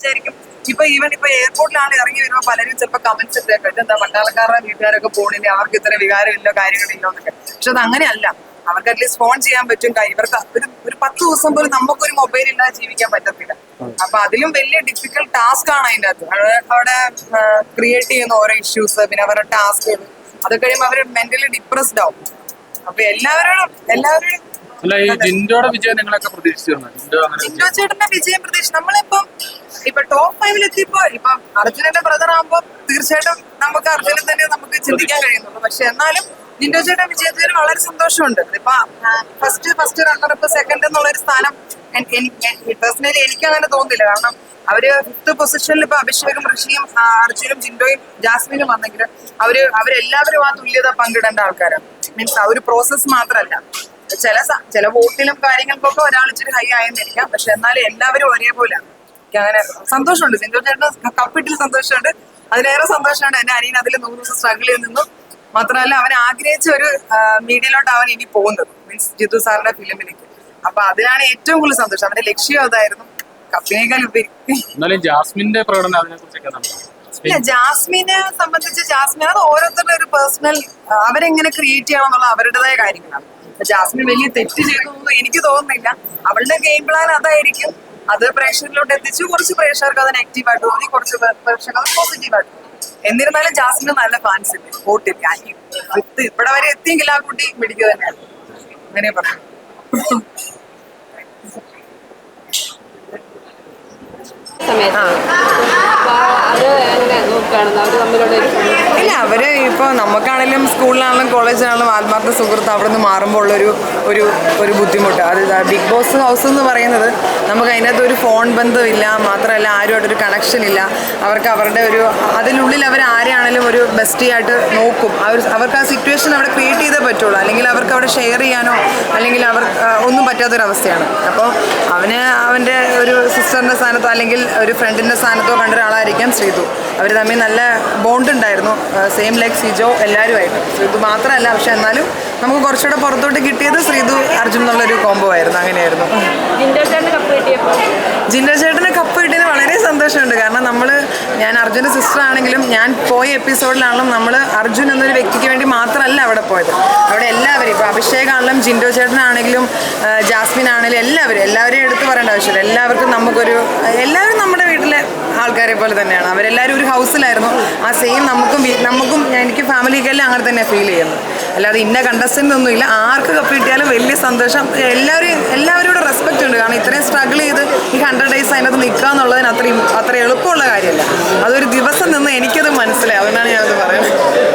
വിചാരിക്കും. ഇപ്പൊ ഈവൻ ഇപ്പൊ എയർപോർട്ടിലാണ് ഇറങ്ങി വരുമ്പോൾ പലരും ചിലപ്പോൾ കമന്റ്സ് ഇട്ടേക്കും എന്താ പട്ടാളക്കാരുടെ വീട്ടുകാരൊക്കെ പോണില്ല? അവർക്ക് ഇത്ര വികാരമില്ലോ കാര്യങ്ങളില്ലോ എന്നൊക്കെ. പക്ഷെ അത് അങ്ങനെയല്ല. അവർക്ക് അറ്റ്ലീസ്റ്റ് ഫോൺ ചെയ്യാൻ പറ്റും. ഇവർക്ക് ഒരു ഒരു പത്ത് ദിവസം പോലും നമുക്കൊരു മൊബൈൽ ഇല്ലാതെ ജീവിക്കാൻ പറ്റത്തില്ല. അപ്പൊ അതിലും വലിയ ഡിഫിക്കൽട്ട് ടാസ്ക് ആണ് അതിന്റെ അകത്ത്. അവിടെ ക്രിയേറ്റ് ചെയ്യുന്ന ഓരോ ഇഷ്യൂസ് പിന്നെ അവരുടെ ടാസ്കുകൾ അത് കഴിയുമ്പോൾ അവർ മെന്റലി ഡിപ്രസ്ഡ് ആവും. അപ്പൊ എല്ലാവരോടും ഈ ജിൻഡോയുടെ വിജയം നിങ്ങളൊക്കെ പ്രതീക്ഷിച്ചിരുന്നു? ജിൻഡോ ചേട്ടന്റെ വിജയം പ്രതീക്ഷിച്ചു. നമ്മളിപ്പം ടോപ്പ് ഫൈവിൽ എത്തിയപ്പോ ഇപ്പൊ അർജുനന്റെ ബ്രദർ ആകുമ്പോ തീർച്ചയായിട്ടും നമുക്ക് അർജുനൻ തന്നെ നമുക്ക് ചിന്തിക്കാൻ കഴിയുന്നുള്ളൂ പക്ഷെ എന്നാലും ജിൻഡോ വിജയത്തിൽ വളരെ സന്തോഷമുണ്ട്. ഇപ്പൊ ഫസ്റ്റ് ഫസ്റ്റ് റണ്ണറപ്പ് സെക്കൻഡ് എന്നുള്ള ഒരു സ്ഥാനം പേഴ്സണലി എനിക്ക് അങ്ങനെ തോന്നില്ല കാരണം അവർ ഫിഫ്ത് പൊസിഷനിൽ ഇപ്പൊ അഭിഷേകും ഋഷിയും അർജുനും ജിൻഡോയും ജാസ്മിനും വന്നെങ്കിലും അവർ അവരെല്ലാവരും ആ തുല്യത പങ്കിടേണ്ട ആൾക്കാരാണ്. മീൻസ് ആ ഒരു പ്രോസസ്സ് മാത്രമല്ല. ചില ചില വോട്ടിലും കാര്യങ്ങൾക്കൊക്കെ ഒരാൾ ഇച്ചിരി ഹൈ ആയെന്നിരിക്കാം. പക്ഷെ എന്നാലും എല്ലാവരും ഒരേപോലെ എനിക്ക് അങ്ങനെ സന്തോഷമുണ്ട്. സിന്ധു ചേട്ടന് കപ്പിട്ടിൽ സന്തോഷമുണ്ട്. അതിലേറെ സന്തോഷമുണ്ട് എന്റെ അനിയൻ അതിൽ നൂറ് ദിവസം സ്ട്രഗിൾ ചെയ്ത് നിന്നു. മാത്രമല്ല അവൻ ആഗ്രഹിച്ച ഒരു മീഡിയയിലോട്ട് അവൻ ഇനി പോകുന്നത്. മീൻസ് ജിതു സാറിന്റെ ഫിലിമിലേക്ക്. അപ്പൊ അതിലാണ് ഏറ്റവും കൂടുതൽ സന്തോഷം. അവന്റെ ലക്ഷ്യം അതായിരുന്നു കപ്പിനേക്കാൾ ഉപരി എന്നാലും ജാസ്മിന്റെ പ്രകടനം അതിനെ കുറിച്ചൊക്കെ ഇല്ല ജാസ്മിനെ സംബന്ധിച്ച് ജാസ്മിൻ അത് ഓരോരുത്തരുടെ ഒരു പേഴ്സണൽ അവരെങ്ങനെ ക്രിയേറ്റ് ചെയ്യണം എന്നുള്ള അവരുടേതായ കാര്യങ്ങളാണ്. ജാസ്മിൻ വലിയ തെറ്റ് ചെയ്തു എനിക്ക് തോന്നുന്നില്ല. അവളുടെ ഗെയിം പ്ലാൻ അതായിരിക്കും. അത് പ്രേക്ഷകരിലോട്ട് എത്തിച്ചു. കുറച്ച് പ്രേക്ഷകർക്ക് അത് നെഗറ്റീവായിട്ട് തോന്നി. കുറച്ച് പ്രേക്ഷകർ പോസിറ്റീവ് ആയിട്ട് പോസിറ്റീവായിട്ട് തോന്നി. എന്നിരുന്നാലും ജാസ്മിന് നല്ല ഫാൻസ് ഉണ്ട് വോട്ടില്ല ഇവിടെ വരെ എത്തിയെങ്കിൽ ആ കുട്ടി പിടിക്കുക തന്നെയാണ്. അങ്ങനെ പറഞ്ഞു. സമയത്ത് അത് അവർ ഇല്ല അവർ ഇപ്പോൾ നമുക്കാണെങ്കിലും സ്കൂളിലാണെങ്കിലും കോളേജിലാണെങ്കിലും ആത്മാർത്ഥ സുഹൃത്ത് അവിടെ നിന്ന് മാറുമ്പോൾ ഉള്ളൊരു ഒരു ഒരു ബുദ്ധിമുട്ട്. അത് ബിഗ് ബോസ് ഹൗസ് എന്ന് പറയുന്നത് നമുക്ക് അതിനകത്ത് ഒരു ഫോൺ ബന്ധമില്ല മാത്രമല്ല ആരുമായിട്ടൊരു കണക്ഷൻ ഇല്ല. അവർക്ക് അവരുടെ ഒരു അതിനുള്ളിൽ അവർ ആരെയാണെങ്കിലും ഒരു ബെസ്റ്റി ആയിട്ട് നോക്കും അവർ അവർക്ക് ആ സിറ്റുവേഷൻ അവിടെ ക്രിയേറ്റ് ചെയ്തേ പറ്റുള്ളൂ. അല്ലെങ്കിൽ അവർക്ക് അവിടെ ഷെയർ ചെയ്യാനോ അല്ലെങ്കിൽ അവർ ഒന്നും പറ്റാത്തൊരവസ്ഥയാണ്. അപ്പോൾ അവന് അവന്റെ ഒരു സിസ്റ്ററിന്റെ സ്ഥാനത്തോ അല്ലെങ്കിൽ ഒരു ഫ്രണ്ടിന്റെ സ്ഥാനത്തോ കണ്ട ശ്രീതു. അവർ തമ്മിൽ നല്ല ബോണ്ട് ഉണ്ടായിരുന്നു. സെയിം ലൈക്ക് സിജോ എല്ലാവരുമായിട്ട് ശ്രീതു മാത്രമല്ല പക്ഷെ എന്നാലും നമുക്ക് കുറച്ചുകൂടെ പുറത്തോട്ട് കിട്ടിയത് ശ്രീതു അർജുൻ എന്നുള്ളൊരു കോംബോ ആയിരുന്നു. അങ്ങനെയായിരുന്നു. ജിൻഡോ ചേട്ടന് കപ്പ് കിട്ടിയത് ജിൻഡോ ചേട്ടന് കപ്പ് കിട്ടിയതിന് വളരെ സന്തോഷമുണ്ട്. കാരണം നമ്മൾ ഞാൻ അർജുന്റെ സിസ്റ്റർ ആണെങ്കിലും ഞാൻ പോയ എപ്പിസോഡിലാണെങ്കിലും നമ്മൾ അർജുൻ എന്നൊരു വ്യക്തിക്ക് വേണ്ടി മാത്രമല്ല അവിടെ പോയത്. അവിടെ എല്ലാവരും അഭിഷേക് ആണെങ്കിലും ജിൻഡോ ചേട്ടനാണെങ്കിലും ജാസ്മിൻ ആണെങ്കിലും എല്ലാവരും എല്ലാവരെയും എടുത്തു പറയേണ്ട ആവശ്യമില്ല. എല്ലാവർക്കും നമുക്കൊരു എല്ലാവരും നമ്മുടെ വീട്ടിലെ ആൾക്കാരെ പോലെ തന്നെയാണ്. അവരെല്ലാവരും ഒരു ഹൗസിലായിരുന്നു. ആ സെയിം നമുക്കും നമുക്കും എനിക്ക് ഫാമിലിക്കെല്ലാം അങ്ങനെ തന്നെ ഫീൽ ചെയ്യുന്നു. അല്ലാതെ ഇന്ന കണ്ടസ്റ്റന്റ് ഒന്നുമില്ല ആർക്ക് കപ്പ് കിട്ടിയാലും വലിയ സന്തോഷം. എല്ലാവരും എല്ലാവരോടും റെസ്പെക്റ്റ് ഉണ്ട്. കാരണം ഇത്രയും സ്ട്രഗിൾ ചെയ്ത് ഈ ഹൺഡ്രഡ് ഡേയ്സ് അതിനകത്ത് നിൽക്കുക എന്നുള്ളതിന് അത്രയും അത്ര എളുപ്പമുള്ള കാര്യമല്ല. അതൊരു ദിവസം നിന്ന് എനിക്കത് മനസ്സിലായി. അതുകൊണ്ടാണ് ഞാനത് പറയുന്നത്.